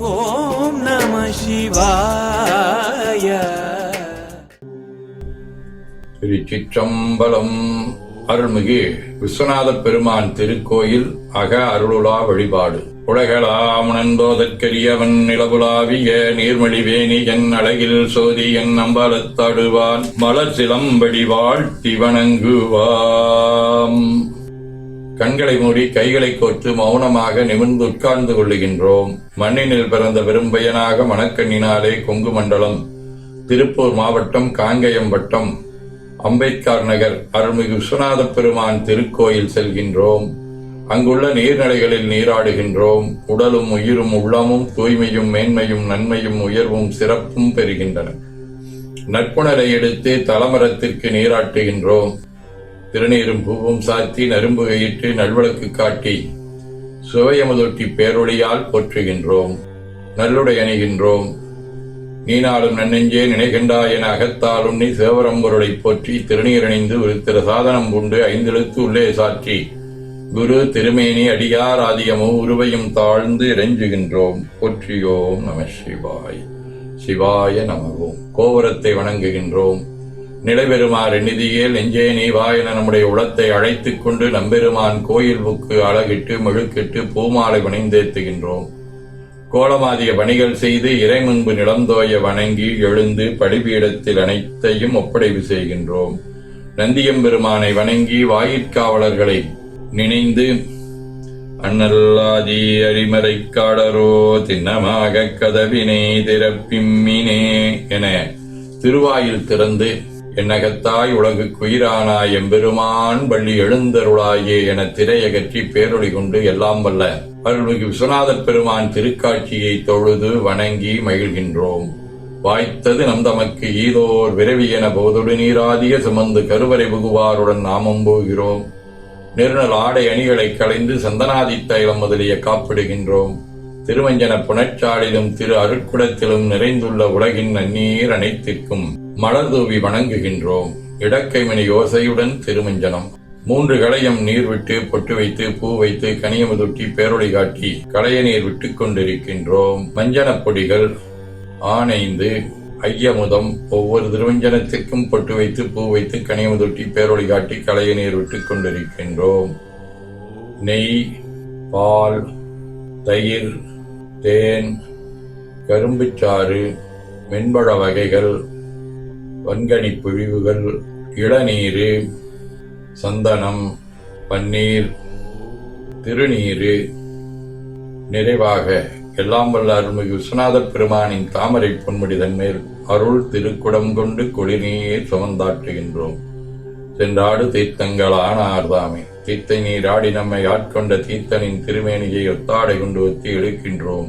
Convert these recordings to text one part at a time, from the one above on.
ஓம் நம சிவாய. திருச்சிற்றம்பலம். அருள்மிகு விஸ்வநாத பெருமான் திருக்கோயில் அக அருளுலா வழிபாடு. உலகளாமுணன்போதற்கரியவன் நிலவுலாவிய நீர்மொழிவேணி என் அழகில் சோதி என் அம்பலத்தாடுவான் மலர் சிலம்படி வாழ்த்தி வணங்குவாம். கண்களை மூடி கைகளை கோற்று மௌனமாக நிமிர்ந்து உட்கார்ந்து கொள்ளுகின்றோம். மண்ணினில் பிறந்த பெரும்பயனாக மணக்கண்ணினாலே கொங்கு மண்டலம் திருப்பூர் மாவட்டம் காங்கயம் வட்டம் அம்பேத்கர் நகர் அருள்மிகு விஸ்வநாத பெருமான் திருக்கோயில் செல்கின்றோம். அங்குள்ள நீர்நிலைகளில் நீராடுகின்றோம். உடலும் உயிரும் உள்ளமும் தூய்மையும் மேன்மையும் நன்மையும் உயர்வும் சிறப்பும் பெறுகின்றன. நட்புணரை எடுத்து தலமரத்திற்கு நீராட்டுகின்றோம். திருநீரும் பூவும் சாத்தி நரும்புகையிட்டு நல்வழக்கு காட்டி சுவையமுதொட்டி பேரொழியால் போற்றுகின்றோம். நல்லுடை அணிகின்றோம். நீனாலும் நன்னெஞ்சே நினைகின்றா என அகத்தாலும் நீ சிவபரம்பொருளை போற்றி திருநீரணிந்து ஒரு திரு சாதனம் கொண்டு ஐந்தெழுத்து உள்ளே சாற்றி குரு திருமேனி அடியார் ஆதியமோ உருவையும் தாழ்ந்து இறைஞ்சுகின்றோம். போற்றியோம் நம சிவாய். சிவாய நமவோம் கோபுரத்தை வணங்குகின்றோம். நிலைபெறுமாறு நிதியில் நெஞ்சே நீ நம்முடைய உளத்தை அழைத்துக் கொண்டு நம்பெருமான் கோயில் புக்கு அழகிட்டு மெழுக்கிட்டு பூமாலை வணிந்தேத்துகின்றோம். கோலமாதிய பணிகள் செய்து இறை முன்பு நிலந்தோய வணங்கி எழுந்து படிபீடத்தில் அனைத்தையும் ஒப்படைவு செய்கின்றோம். நந்தியம்பெருமானை வணங்கி வாயிற்காவலர்களை நினைந்து அண்ணல்லாதி அரிமறை காடரோ திண்ணமாக கதவினை திறப்பிம்மினே என திருவாயில் திறந்து என்னகத்தாய் உலகு குயிரானாய் எம்பெருமான் பள்ளி எழுந்தருளாயே என திரையகற்றி பேரொளி கொண்டு எல்லாம் வல்ல. அருள்மிகு விஸ்வநாதப் பெருமான் திருக்காட்சியை தொழுது வணங்கி மகிழ்கின்றோம். வாய்த்தது நம் தமக்கு ஈதோர் விரவி என போதொடு நீராதிய சுமந்து கருவறை புகுவாருடன் நாமம் போகிறோம். நெருநல் ஆடை அணிகளை களைந்து சந்தனாதி தைலம் முதலிய காப்பிடுகின்றோம். திருவஞ்சன புனச்சாலிலும் திரு அருட்குடத்திலும் நிறைந்துள்ள உலகின் நன்னீர் அனைத்திற்கும் மலர் தூவி வணங்குகின்றோம். இடக்கைமணி யோசையுடன் திருமஞ்சனம். மூன்று களையம் நீர் விட்டு பொட்டு வைத்து பூ வைத்து கனியமுதொட்டி பேரொளி காட்டி களைய நீர் விட்டு கொண்டிருக்கின்றோம். மஞ்சனப் பொடிகள் ஆனைந்து ஐயமுதம் ஒவ்வொரு திருவஞ்சனத்திற்கும் பொட்டு வைத்து பூ வைத்து கனியமுதொட்டி பேரொளி காட்டி களைய நீர் விட்டு கொண்டிருக்கின்றோம். நெய் பால் தயிர் தேன் கரும்புச்சாறு மென்பழ வகைகள் வன்கனி பிழிவுகள் இளநீரு சந்தனம் பன்னீர் திருநீரு. நிறைவாக எல்லாம் வல்ல அருள்மிகு விஸ்வநாதர் பெருமானின் தாமரை பொன்முடிதன் மேல் அருள் திருக்குடம் கொண்டு குளிர்நீர் சுமந்தாட்டுகின்றோம் சென்றாடு தீர்த்தங்கள் ஆனார்தாமே தீர்த்தை நீராடி நம்மை ஆட்கொண்ட தீர்த்தனின் திருமேனியை ஒத்தாடை கொண்டு ஒத்தி எடுக்கின்றோம்.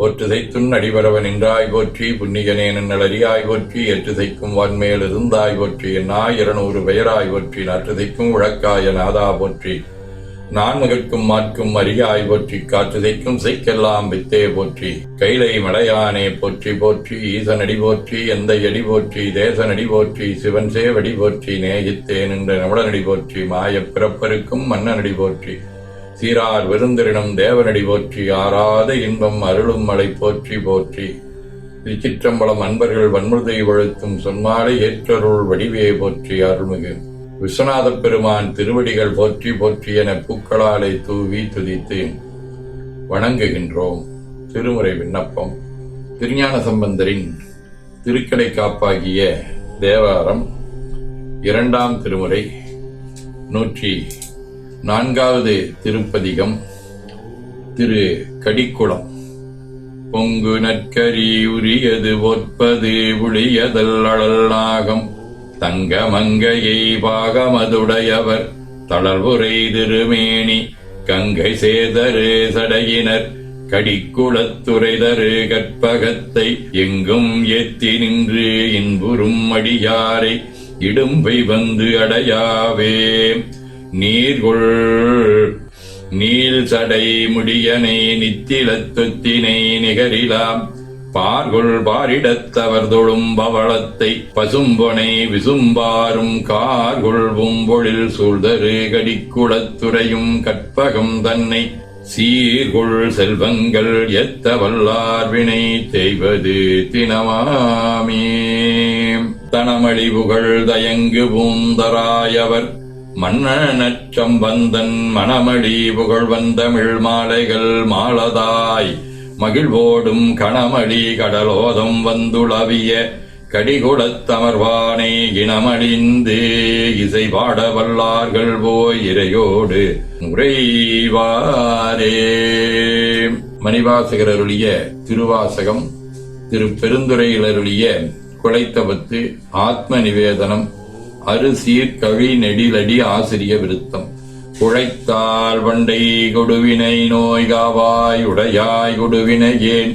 ஒற்றுதைத்துன் அடிபரவ நின்றாய் போற்றி புன்னியனேன் நலரியாய் போற்றி எற்றுதைக்கும் வான்மேல் இருந்தாய் போற்றி என்னாய் இருநூறு பெயராய் போற்றி நற்றுதைக்கும் உழக்காய நாதா போற்றி. நான்முகற்கும் மாற்கும் அரியாய் போற்றி காற்றுதைக்கும் செய்க்கெல்லாம் வித்தே போற்றி. கைலை மலையானே போற்றி போற்றி ஈசனடி போற்றி எந்த எடி போற்றி தேசனடி போற்றி சிவன் சேவடி போற்றி நேகித்தேன் என்ற நவடனடி போற்றி மாயப் பிறப்பருக்கும் மன்னனடி போற்றி. சீரார் விருந்திரினம் தேவனடி போற்றி ஆறாத இன்பம் அருளும் மலை போற்றி போற்றி. திருச்சிற்றம்பலம் அன்பர்கள் வன்முறுதை வழுத்தும் சொன்மாலை ஏற்றருள் வடிவே போற்றி அருள்மிகு. விஸ்வநாத பெருமான் திருவடிகள் போற்றி போற்றி என பூக்களாலை தூவி துதித்து வணங்குகின்றோம். திருமுறை விண்ணப்பம். திருஞான சம்பந்தரின் திருக்கடை காப்பாகிய தேவாரம் இரண்டாம் திருமுறை நூற்றி நான்காவது திருப்பதிகம் திரு கடிக்குளம். பொங்கு நற்கரி உரியது ஒற்பது உளியதல் அழல்நாகம். தங்க மங்கையை பாகமதுடையவர் தளர்வுரை திருமேனி கங்கை சேதரு சடையினர். கடிக்குளத்துறைதரு கற்பகத்தை எங்கும் ஏத்தி நின்று இன்புறும் அடியாரை இடும்பை வந்து அடையாவே. நீர்கொள். நீல் சடை முடியனை நித்திலத்துத்தினை நிகரிலாம். பார்கொள் பாரிடத்தவர் தொழும் பவளத்தை பசும்பொனை விசும்பாரும் கார்கொள் பொழில் சூழ்தரு கடிக்குளத்துறையும் கற்பகம் தன்னை. சீர்கொள் செல்வங்கள் எத்த வல்லார் வினை செய்வது தினமாமே. தனமழிவுகள் தயங்கு பூந்தராயவர் மன்னனச்சம்பந்தன் மணமளி புகழ் வந்தமிழ் மாலைகள் மாலதாய். மகிழ்வோடும் கணமடி கடலோதம் வந்துளவிய கடிகுளத்தமர்வானை இனமழிந்து இசை பாட வல்லார்கள் போய் இறையோடு முறைவாரே மணிவாசகர் அருளிய திருவாசகம் திரு பெருந்துறையில் அருளிய குலைத்தபத்து ஆத்ம நிவேதனம் அரிசீர் கழி நெடிலடி ஆசிரிய விருத்தம். உழைத்தால் வண்டை கொடுவினை நோய்காவாய் உடையாய் கொடுவினை ஏன்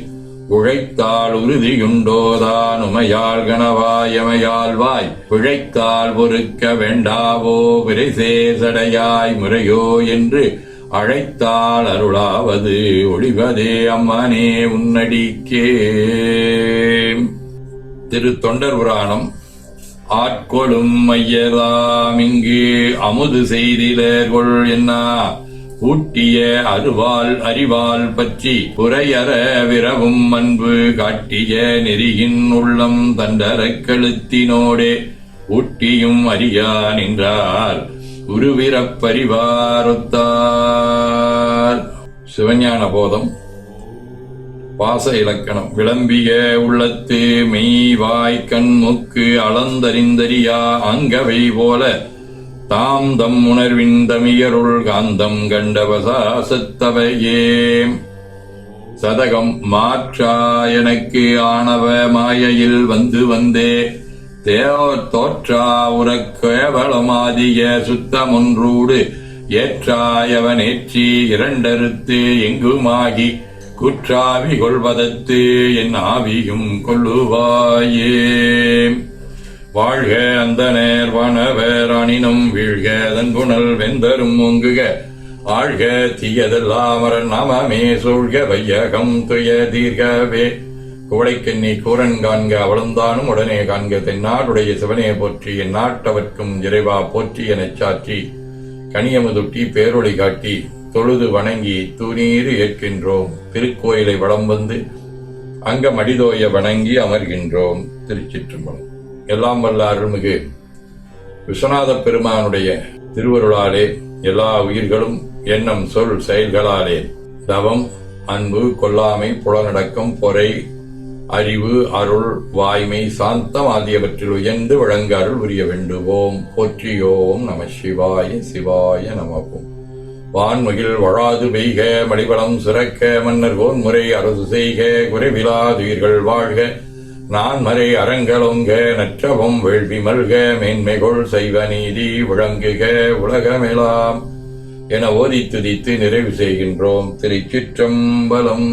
உழைத்தால் உறுதியுண்டோதான் உமையால் கணவாயமையால் வாய் உழைத்தால் பொறுக்க வேண்டாவோ விரைசேசடையாய் முறையோ என்று அழைத்தால் அருளாவது ஒளிவதே அம்மனே உன்னடிக்கே. திரு தொண்டர் புராணம் ஆட்கொளும் ஐயராம் இங்கு அமுது செய்திலர்கொள் என்ன? ஊட்டிய அருவாள் அறிவால் பற்றி புறையற விரவும் அன்பு காட்டிய நெறியின் உள்ளம் தண்டரக் கழுத்தினோடே. ஊட்டியும் அறியா நின்றார் உருவிரப்பரிவாரொத்தால் சிவஞான போதம் பாச இலக்கணம். விளம்பிய உள்ளத்து மெய் வாய் கண் முக்கு அளந்தறிந்தறியா அங்கவை போல. தாம் தம் உணர்வின் தமியருள் காந்தம் கண்டவசாசத்தவையே. சதகம் மாற்றா எனக்கு ஆணவ மாயையில் வந்து வந்தே. தேவர் தோற்றா உறக் கேவலமாதிய சுத்தமொன்றூடு. ஏற்றாயவனேற்றி இரண்டறுத்து எங்குமாகி. குற்றாவி கொள்வதத்து என் ஆவியும் கொள்ளுவாயே. வாழ்க அந்த நேர் வனவர் அணினும் வீழ்க அதன் புனல் வெந்தரும் ஒங்குக ஆழ்க தீயதெல்லாமர நமமே சூழ்க வையகம் துய தீர்கவே. கோடைக்கண்ணி கூரன் காண்க அவளந்தானும் உடனே காண்க தென்னாடுடைய சிவனே போற்றி என் நாட்டவர்க்கும் இறைவா போற்றி எனச் சாற்றி. கனியமுதுட்டி பேரொளி காட்டி தொழுது வணங்கி தூநீறு ஏற்கின்றோம். திருக்கோயிலை வளம் வந்து அங்க மடிதோய வணங்கி அமர்கின்றோம் திருச்சிற்றம்பலம். எல்லாம் வல்ல அருள்மிகு விஸ்வநாத பெருமானுடைய திருவருளாலே எல்லா உயிர்களும் எண்ணம் சொல் செயல்களாலே தவம் அன்பு கொல்லாமை புலனடக்கம் பொறை அறிவு அருள் வாய்மை சாந்தம் ஆகியவற்றில் உயர்ந்து வழங்க அருள் உரிய வேண்டுவோம். போற்றியோம் நம சிவாய சிவாய நமவோம் வான்மகில் வழாது பெய்க மடிவளம் சிறக்க மன்னர் கோன்முறை அரசு செய்க குறைவிலாதுயிர்கள் வாழ்க. நான் மறை அறங்களொங்க நற்றவம் வேள்வி மல்க மேன்மைகொள் செய்வ நீதி விளங்குக உலகமெலாம். என ஓதி துதித்து நிறைவு செய்கின்றோம் திருச்சிற்றம்பலம்.